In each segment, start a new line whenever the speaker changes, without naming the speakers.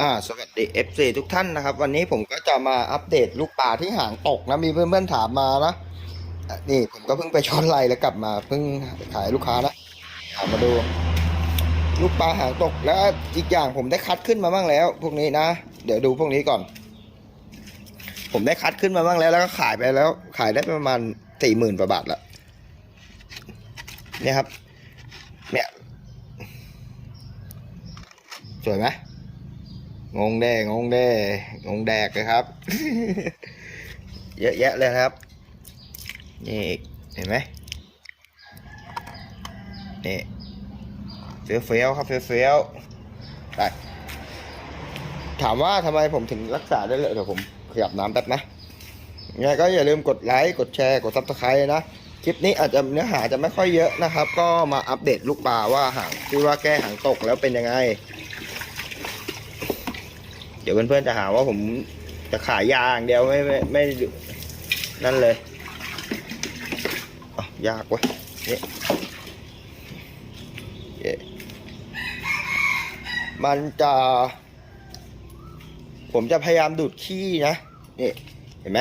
อ่าสวัสดี FC ทุกท่านนะครับ วันนี้ผมก็จะมาอัปเดตลูกปลาที่หางตกนะมีเพื่อนๆถามมานะอะนี่ผมก็เพิ่งไปช้อนไลแล้วกลับมาเพิ่งขายลูกค้านะถามมาดู ลูกปลาหางตกแล้วอีกอย่างผมได้คัดขึ้นมาบ้างแล้ว พวกนี้นะเดี๋ยวดูพวกนี้ก่อน ผมได้คัดขึ้นมาบ้างแล้วแล้วก็ขายไปแล้ว ขายได้ประมาณสี่หมื่นกว่าบาทละเนี่ยครับเนี่ยสวยไหม งงแดงงงแดงงแดกเลยครับ เยอะแยะเลยครับ นี่เห็นไหมนี่เฟี้ยวเฟี้ยวครับเฟี้ยวเฟี้ยวไปถามว่าทำไมผมถึงรักษาได้เลยเดี๋ยวผมขยับน้ำแป๊บนะยังไงก็อย่าลืมกดไลค์กดแชร์กดซับสไครต์นะคลิปนี้อาจจะเนื้อหาจะไม่ค่อยเยอะนะครับ ก็มาอัปเดตลูกปลาว่าหางที่ว่าแก้หางตกแล้วเป็นยังไง ดี๋ยวเพื่อนๆจะหาว่าผมจะขายยาอย่างเดียวไม่ไม่ไม่นั่นเลยอยากเว้ยนี่เย้มันจะ ผมจะพยายามดูดขี้นะนี่เห็นไหม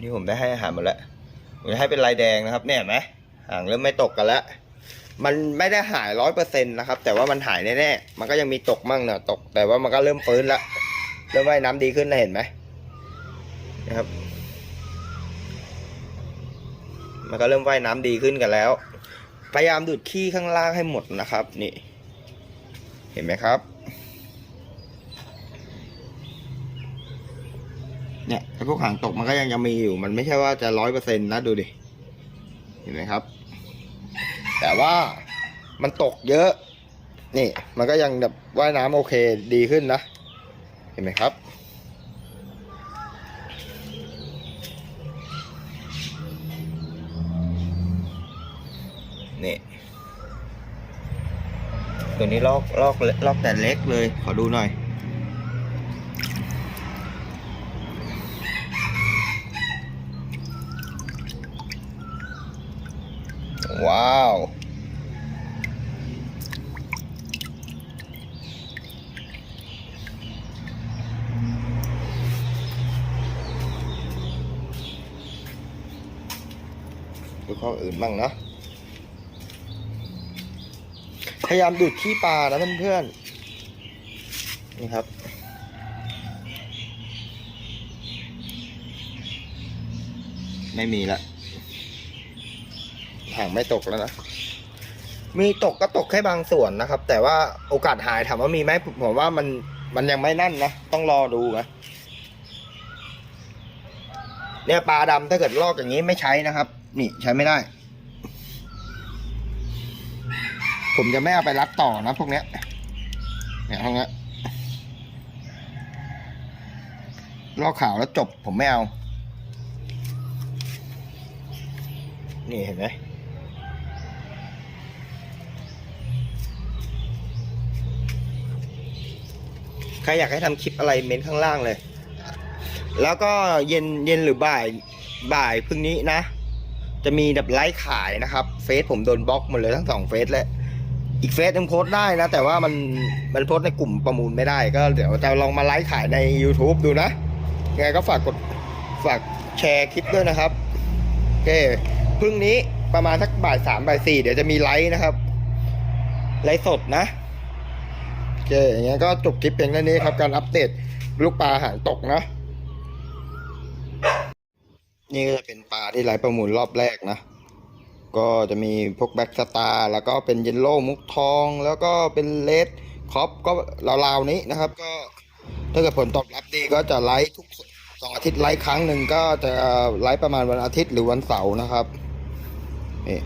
นี่ผมได้ให้อาหารหมดแล้วผมจะให้เป็นลายแดงนะครับ เนี่ยเห็นไหมห่างเริ่มไม่ตกกันแล้ว มันไม่ได้หายร้อยเปอร์เซ็นต์นะครับ แต่ว่ามันหายแน่ๆมันก็ยังมีตกมั่งเนอะตก แต่ว่ามันก็เริ่มฟื้นแล้วเริ่มว่ายน้ำดีขึ้นนะเห็นไหมนะครับ มันก็เริ่มว่ายน้ำดีขึ้นกันแล้ว พยายามดูดขี้ข้างล่างให้หมดนะครับ นี่ เห็นไหมครับเนี่ยไอ้พวกหางตกมันก็ยังยังมีอยู่ มันไม่ใช่ว่าจะร้อยเปอร์เซ็นต์นะดูดิ เห็นไหมครับ แต่ว่ามันตกเยอะ นี่มันก็ยังแบบว่ายน้ำโอเคดีขึ้นนะ เห็นไหมครับ นี่ ตัวนี้ลอกลอกลอกแต่เล็กเลย ขอดูหน่อย ว้าว ดูข้ออื่นบ้างเนาะพยายามดูดขี้ปลานะเพื่อนๆนี่ครับไม่มีละ ห่างไม่ตกแล้วนะ มีตกก็ตกแค่บางส่วนนะครับ แต่ว่าโอกาสหายถามว่ามีไหมผมว่ามันมันยังไม่นั่นนะ ต้องรอดูนะเนี่ยปลาดำถ้าเกิดลอกอย่างนี้ไม่ใช้นะครับ นี่ใช้ไม่ได้ ผมจะไม่เอาไปรัดต่อนะพวกเนี้ยเนี่ยพวกเนี้ยลอกขาวแล้วจบผมไม่เอา นี่เห็นไหม รอยากให้ทำคลิปอะไรเม้นข้างล่างเลย แล้วก็เย็นเย็นหรือบ่ายบ่ายพรุ่งนี้นะ จะมีแบบไลฟ์ขายนะครับ เฟซผมโดนบล็อกหมดเลยทั้งสองเฟซเลยอีกเฟซยังโพสต์ได้นะ แต่ว่ามันมันโพสต์ในกลุ่มประมูลไม่ได้ ก็เดี๋ยวจะลองมาไลฟ์ขายใน YouTube ดูนะยังไงก็ฝากกดฝากแชร์คลิปด้วยนะครับโอเคพรุ่งนี้ประมาณสักบ่ายสามบ่ายสี่เดี๋ยวจะมีไลฟ์นะครับ ไลฟ์สดนะ เคอย่างเงี้ยก็จบคลิปเพียงเท่านี้ครับการอัปเดตลูกปลาหางตกนะนี่ก็จะเป็นปลาที่ไหลประมูลรอบแรกนะ ก็จะมีพวกแบ็กสตาร์แล้วก็เป็นเยลโล่มุกทอง แล้วก็เป็นเลดคอปก็ราวๆนี้นะครับ ก็ถ้าเกิดผลตอบรับดีก็จะไลฟ์ทุกสองอาทิตย์ไลฟ์ครั้งหนึ่งก็จะไลฟ์ประมาณวันอาทิตย์หรือวันเสาร์นะครับนี่